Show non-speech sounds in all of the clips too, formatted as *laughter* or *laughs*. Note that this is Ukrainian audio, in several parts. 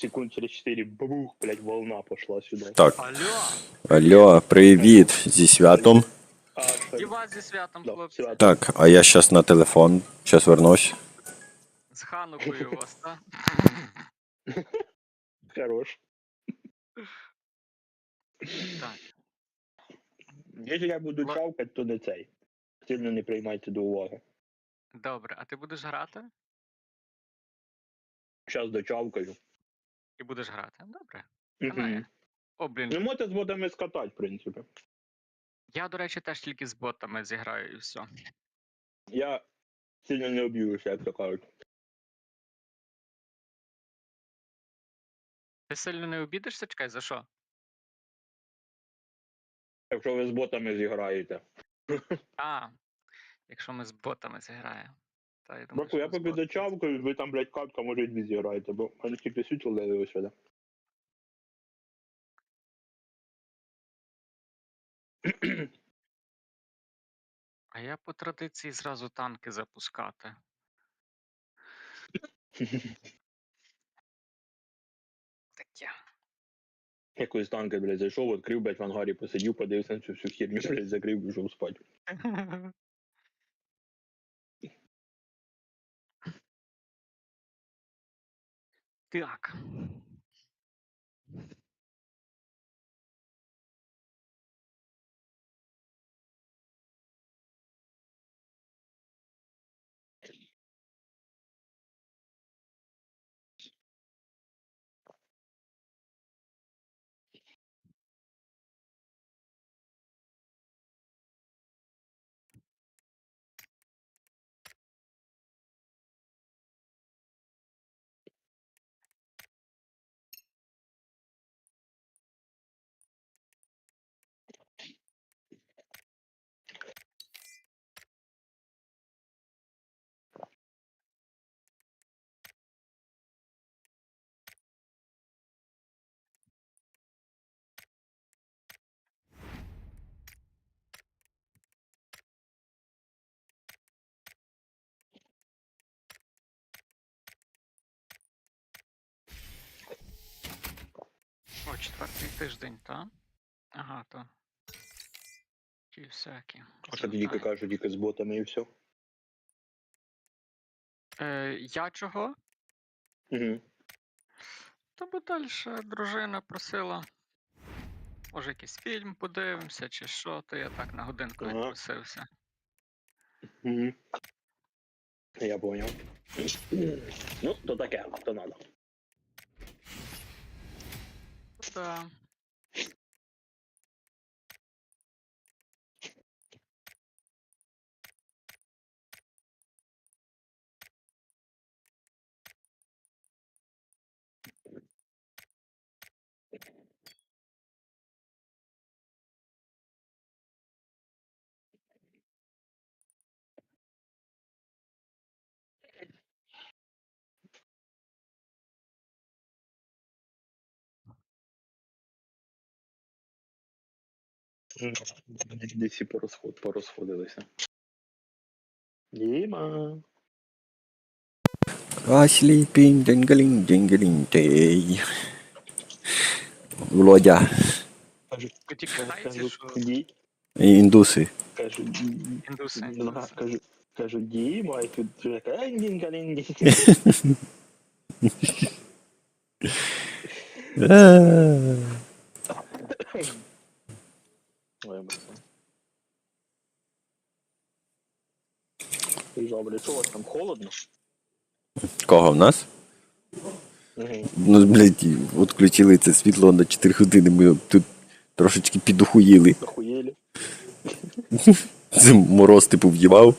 секунд через 4 бух, блядь, волна пошла сюда. Так. Алло! Алло, привіт зі святом. А, І так, вас зі святом, да, хлопці. всё, Так, а я щас на телефон, щас вернусь. З Ханукою вас, та? *laughs* хорош. Так. Якщо я буду Ла- чавкать, то не цей. Сильно не приймайте до уваги. Добре, а ти будеш грати? Зараз дочавкаю. І будеш грати. Добре. Канає. О, блін. Ви можете з ботами скатати, в принципі. Я, до речі, теж тільки з ботами зіграю і все. Я сильно не об'юся, як то кажуть. Ти сильно не обідишся? Чекай, за що? Якщо ви з ботами зіграєте. А, якщо ми з ботами зіграємо. Та, я думаю, Баку, я поки ботами. ви там, блядь, катка, може, і дві зіграєте, бо в мене тільки світло лили сюди. А я по традиції зразу танки запускати. Таке. Якось танки, блядь, зайшов, відкрив, блядь, в ангарі посидів, подивився на цю всю херню, блядь, закрив, пішов спати. *laughs* Так. Четвертий тиждень, так? Ага, то. Ті всякі. А що тільки Змотаю. тільки з ботами і все. Е, я чого? Угу. То бо далі дружина просила. Може, якийсь фільм подивимося, чи що, то я так на годинку Ага. відпросився. Угу. Я понял. Ну, то таке, то надо. Да. Десь всі порозход, порозходилися. Діма. А сліпінь, дінгалінь, тей. Володя, Кажу, Ви ті китайці, кажу, що ді, індуси. кажу, ді, індуси. Ага, індуси. кажу, кажу, Діма, і тут вже така «Ень-дінь-га-лінь-дінь». Ой, *laughs* Приїжджав, блядь, що у вас там холодно? Кого в нас? Угу. Ну, блядь, от включили це світло на 4 години, ми тут трошечки підухуїли. Охуєлі. *laughs* Це мороз типу в'ївав,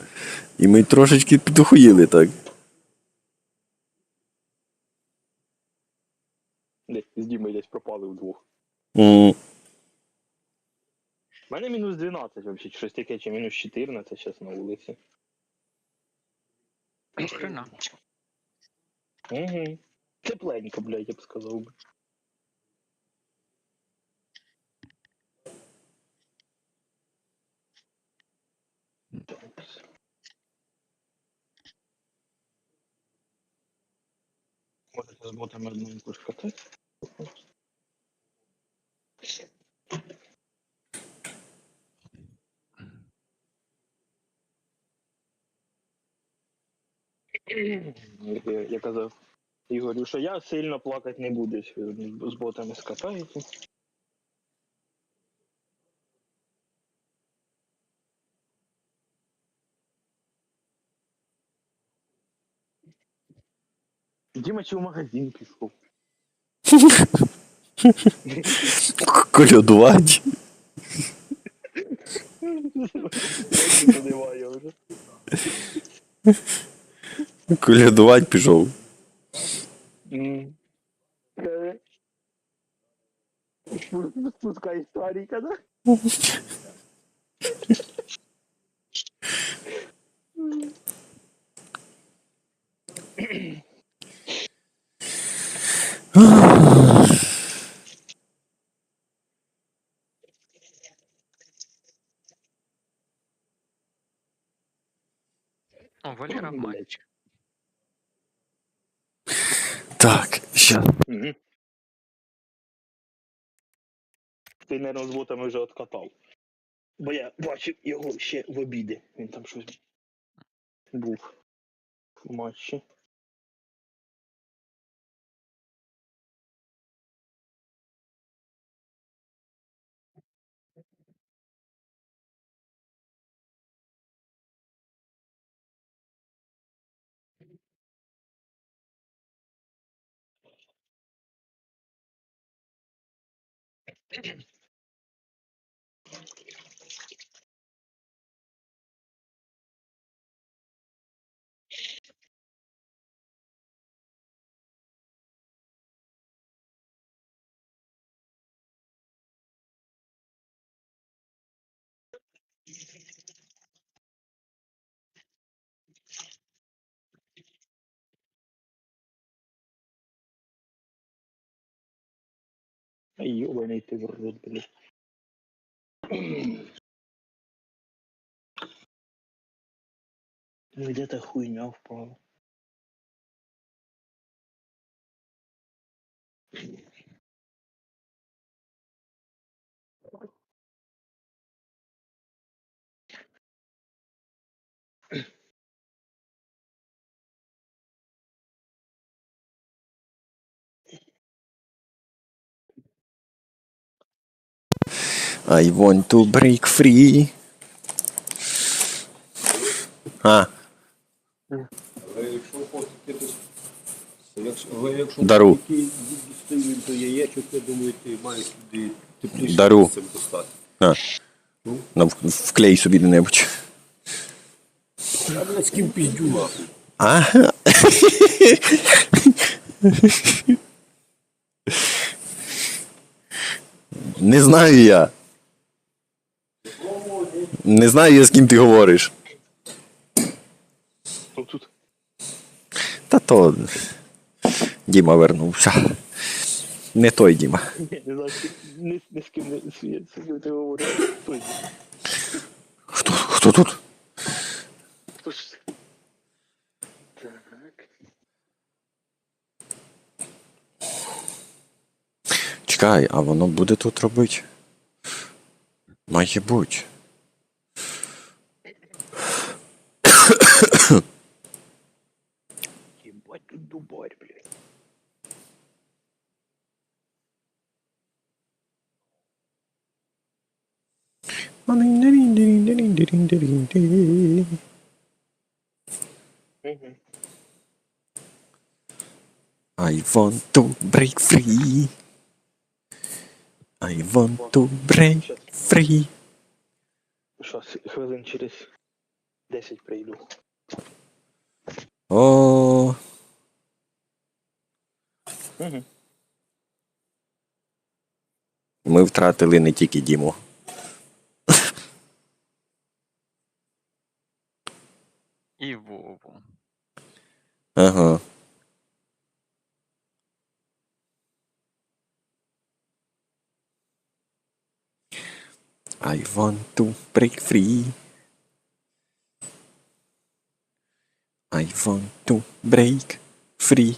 і ми трошечки підухуїли так. Десь з Дімою десь пропали вдвох. М, У мене мінус 12 взагалі, щось таке, чи мінус 14 зараз на вулиці. Хрена. Угу. Тепленько, блядь, я б сказав би. Можете з ботами одненьку шкатати. Як я, я казав Ігорю, що я сильно плакати не буду, з ботами скатаєте. Діма чи в магазин пішов? Колядувати. *laughs* Подиваю вже. Колядувати пішов. Спускай історика, да? О, Валера в Блядь. матчі. Так, щас. Угу. Ти, наверное, з вже откатав. Бо я бачив його ще в обіді. Він там щось був в матчі. В рот, блядь. Ну где-то хуйня впала. I want to break free. А, Але якщо хочете, але якщо Дару. такі достають до яєчок, я думаю, ти маєш туди тепліше Дару. місце достати. а. На, в- вклей собі де-небудь. А блядь, з ким піздю нахуй? Не знаю я. Не знаю я, з ким ти говориш. Хто тут? Та то. Діма вернувся. Не той Діма. Ні, не знаю, з ким- ні, ні з ким не ти говориш. Хто це? Хто, хто тут? Хто ж? Так. Чекай, а воно буде тут робити? Має бути. Ебать тут дубарь, блядь. Угу. I want to break free. I want to break free. щас, хвилин через 10 прийду. О, Угу. Ми втратили не тільки Діму. І Вову. Ага. I want to break free. I want to break free.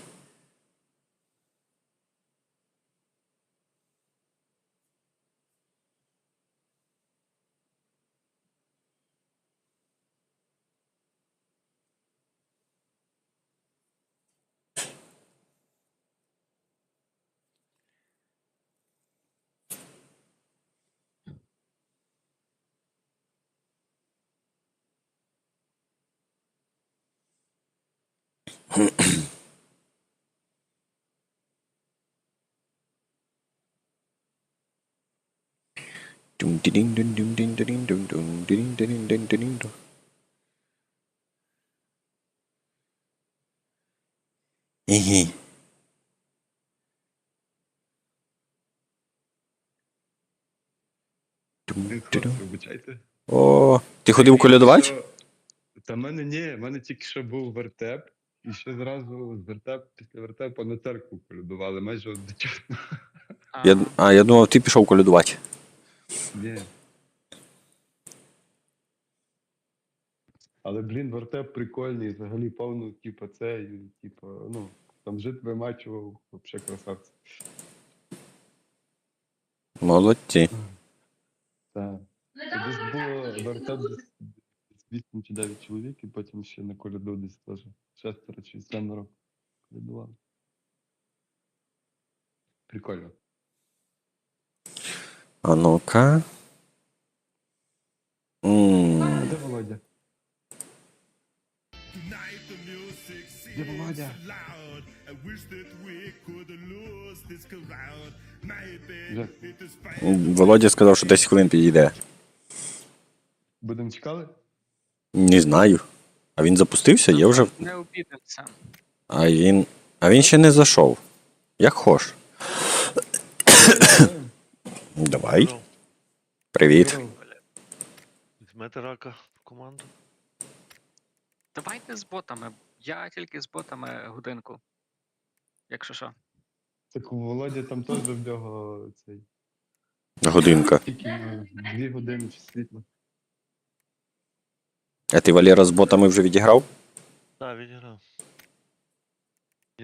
Вибачайте. О, ти ходив колядувати? Та в мене ні, в мене тільки що був вертеп, і ще зразу з вертеп, після вертепу на церкву колядували, майже одночасно. Я, а, я думав, ти пішов колядувати. Але, блін, вертеп прикольний, взагалі повну, типу, це, і, типу, ну, там жит вимачував, взагалі красавці. Молодці. Так. Десь було вертеп десь десь 8 чи 9 чоловік, і потім ще на коляду десь теж шестеро чи семеро колядували. Прикольно. А ну-ка. Де Володя? Де Володя? Володя сказав, що 10 хвилин підійде. будемо чекали? Не знаю. А він запустився, я вже. Не обідався. А він. А він ще не зайшов. Як хош. Давай. Привіт. Візьмете рака в команду? Давайте з ботами. Я тільки з ботами годинку. Якщо що. Так у Володя там теж в нього цей. Годинка. Тільки дві години чи світло. А ти Валера з ботами вже відіграв? Так, відіграв.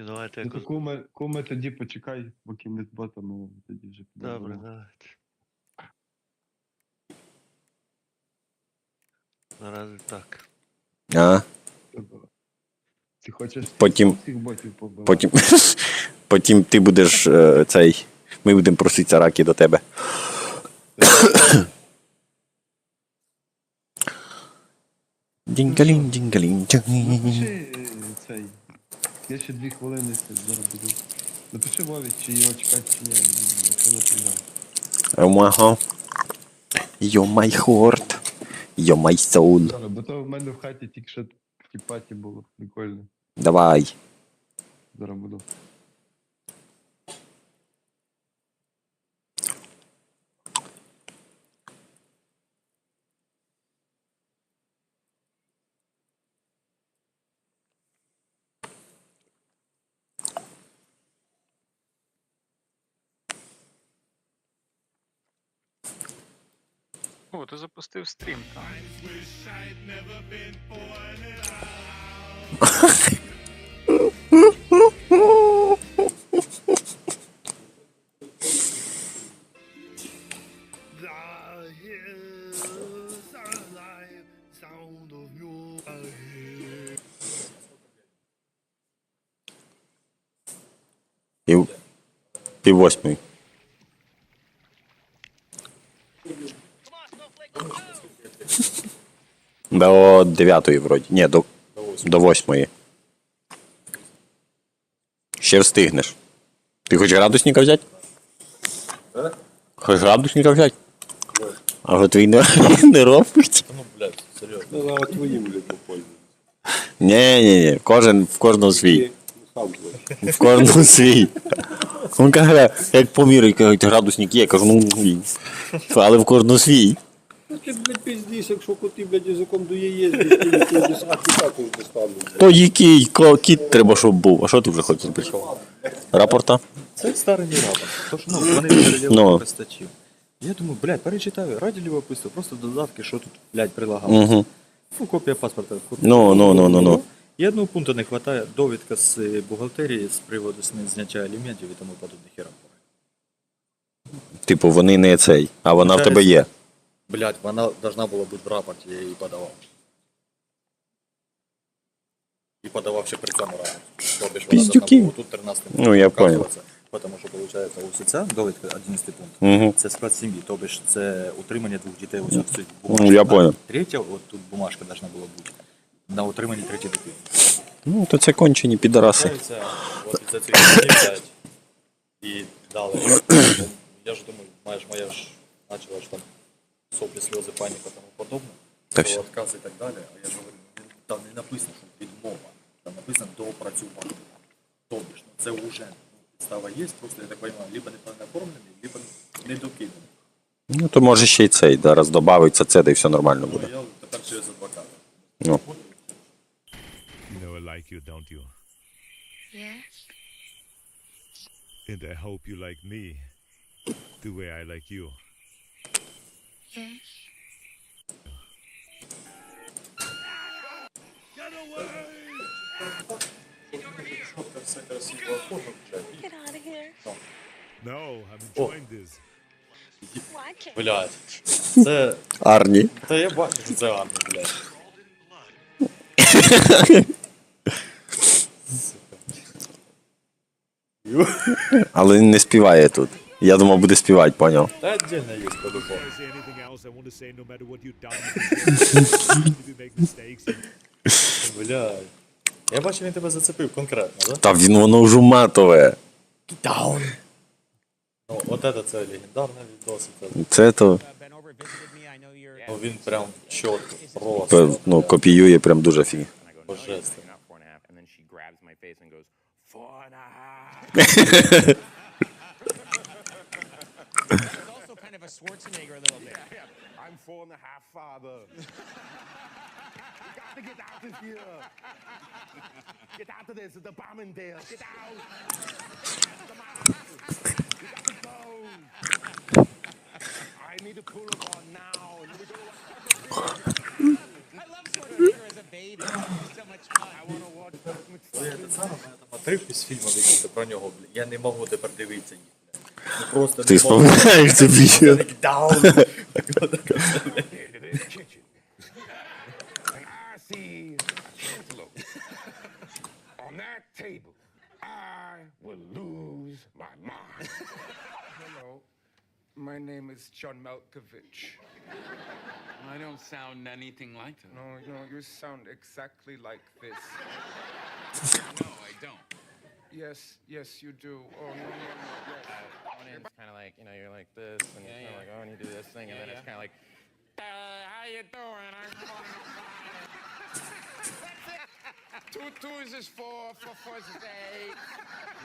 І давайте Ну, якось. куме, куме тоді почекай, поки ми з ботами тоді вже підемо. Добре, давайте. Наразі так. А, Ти хочеш Потім- всіх ботів побивати? потім. *laughs* Потім ти будеш е, цей. Ми будемо проситися раки до тебе. Дінгалін, дінгалін, дінгалін. Напиши е, цей. Я ще дві хвилини зараз буду. Напиши Вові, чи його чекати, чи ні. Якщо не прийде. Ага. Йо май хорт. Йо май соул. Зараз, бо то в мене в хаті тільки що в паті було. Прикольно. Давай. Зараз буду. Ти запустив стрім. The hills are До дев'ятої вроді. Ні, до, до восьмої. Ще встигнеш. Ти хоч градусника взяти? Хоч градусника взяти? А от твій не, не робить. Ну, а твоїм любопольним. Ні, ні, ні. Кожен в кожного свій. В кожного свій. Він каже, як поміряй, кажуть, градусник є, я кажу, ну, але в кожного свій. Ну ти, блядь, пиздиш, якщо коти, блядь, язиком до яєць, блядь, ти не пиздиш, а ти також достану. То який ко- кіт треба, щоб був. А що ти вже хочеш зробити? Рапорта? Це старий не рапорт. Тож, ну, вони переділили Ну. користувачів. Я думаю, блядь, перечитаю, раді любопитства, просто додатки, що тут, блядь, прилагало. Угу. Ну, копія паспорта. Ну, ну, ну, ну, ну. І одного пункту не вистачає, довідка з е, бухгалтерії з приводу сни- зняття аліментів і тому подобних херам. Типу, вони не цей, а вона в тебе є. Блядь, вона должна була бути в рапорті, я її подавав. І подавав ще при цьому рапорті. Піздюки. тут 13 Ну, я понял. Тому що, виходить, ось ця довідка 11 пункт. Угу. Це склад сім'ї, тобто це утримання двох дітей. Ось цих Ну, я понял. Третя, от тут бумажка должна була бути. На утриманні третьої дитини. Ну, то це кончені підараси. От за і дали. Я ж думаю, моя ж почала ж там соплі, сльози, паніка тому подобне. Та Про всі. отказ і так далі. А я ж говорю, він- там не написано, що відмова. Там написано доопрацювати. Тобто ж, ну, це вже ну, підстава є, просто я так розумію, либо неправильно оформлений, либо не докиданий. Ну, то може ще й цей. Зараз додається це, да і все нормально Ну, буде. я тепер через адвоката. Ну. Like you, don't you? Yes. And I hope you like me the way I like you. Get out of here. No, I'm enjoying this. Why Блядь. Це. Арні. Та я бачу, що це гарно, блядь. Але він не співає тут. Я думав, буде співати, поняв. Та отдельно є *laughs* Блядь. Я бачу, він тебе зацепив конкретно, да? Та він воно вже матове. Ну, от це це легендарний відос. Це, Це то ну, він прям чітко, просто, ну, копіює прям дуже фіг. божественно. *laughs* not four and a half, and then she grabs my face and goes, four and a half. It's also kind of a Schwarzenegger a little bit. I'm four and a half, father. you got to get out of here. Get out of this. There's a bomb in there. Get out. Come on. You got to go. I need to pull him on now. I love Schwarzenegger as a baby. He's so much fun. I want to watch Ну, я це саме, із про нього. Я не можу тепер дивитися їх. Бля. Ну просто Ти не можу. споминаєш це відео? Даун. into this kitchen. And I see a cantaloupe. On that table, I will lose my mind. Hello. My name is John Malkovich. I don't sound anything like that. No, no, you sound exactly like this. No, I don't. Yes, yes, you do. Oh, no, no, no. Yes. Uh, Conan's kind of like, you know, you're like this, and yeah, you're yeah. like, oh, and you do this thing, yeah, and then yeah. it's kind of like, uh, how you doing? I'm Conan two twos is four, four fours is eight.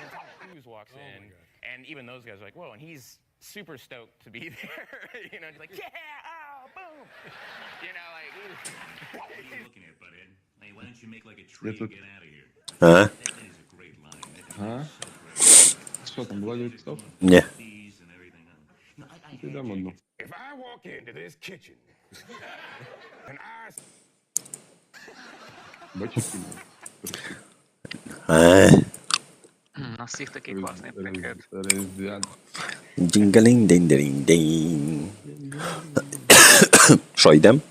And then Cruz walks oh, in, and even those guys are like, whoa, and he's super stoked to be *laughs* there. you know, he's like, yeah, oh, boom. you know, like. what are you looking at, butthead? Hey, why don't you make like a tree and get out of here? Huh? А? Що там, Владі писав? Ні. I Підемо одну. If I walk into this kitchen and I Бачиш фільм? А, У нас всіх такий класний прикид. Різдвян. дінгалінь динь динь динь Що, йдем?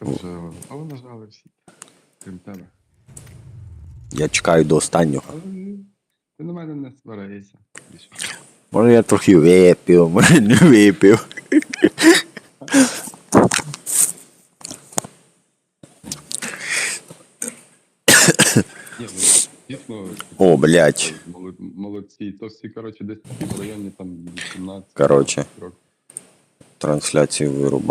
Вже, а ви нажали всі. Крім тебе. Я чекаю до останнього. Ти на мене не сварися. Може я трохи випив, може не випив. О, блядь. молодці. То всі, коротше, десь в районі там 18 Коротше. Трансляцію вирубаю.